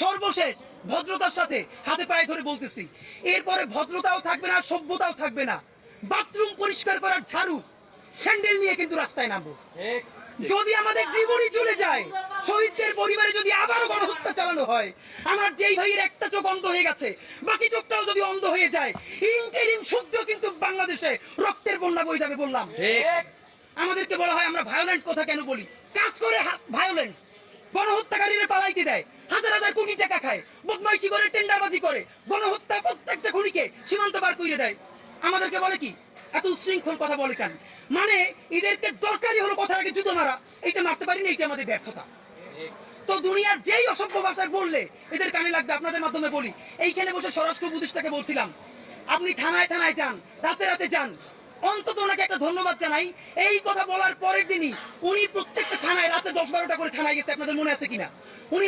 সর্বশেষ ভদ্রতার সাথে হাতে পায়ে ধরে বলতেছি। এরপরে ভদ্রতাও থাকবে না সভ্যতাও থাকবে না। বাথরুম পরিষ্কার করার ঝাড়ু স্যান্ডেল নিয়ে কিন্তু রাস্তায় নামবো। যদি আমাদের জীবনই চলে যায় শহীদদের পরিবারে যদি আবারও গণহত্যা চালানো হয় আমার যেই ভাইয়ের একটা চোখ অন্ধ হয়ে গেছে বাকি চোখটাও যদি অন্ধ হয়ে যায় ইন্টারিম শুদ্ধ কিন্তু বাংলাদেশে রক্তের বন্যা বয়ে যাবে বললাম। আমাদেরকে বলা হয় আমরা ভায়োলেন্ট কথা কেন বলি? কাজ করে ভায়োলেন্ট গণহত্যাকারীরা পালাইতে দেয়। হাজার হাজার কোটি টাকা খায়। বদমাইশি করে, টেন্ডারবাজি করে। গণহত্যা প্রত্যেকটা খুনিকে সীমান্ত পার করে দেয়। আমাদেরকে বলে কি? এত উশৃঙ্খল কথা বলে কেন? মানে এদেরকে দরকারই হলো কথার আগে জুতো মারা। এইটা মারতে পারিনি, এইটা আমাদের ব্যর্থতা। তো দুনিয়ার যেই অসভ্য ভাষায় বললে এদের কানে লাগবে, আপনাদের মাধ্যমে বলি। এইখানে বসে স্বরাষ্ট্র উপদেষ্টাকে বলছিলাম, আপনি থানায় থানায় যান, রাতে রাতে যান। অন্তত ওনাকে একটা ধন্যবাদ জানাই। এই কথা বলার পরের দিনই উনি প্রত্যেকটা থানায় রাতে দশ বারোটা করে থানায় গেছে, আপনাদের মনে আছে কিনা? উনি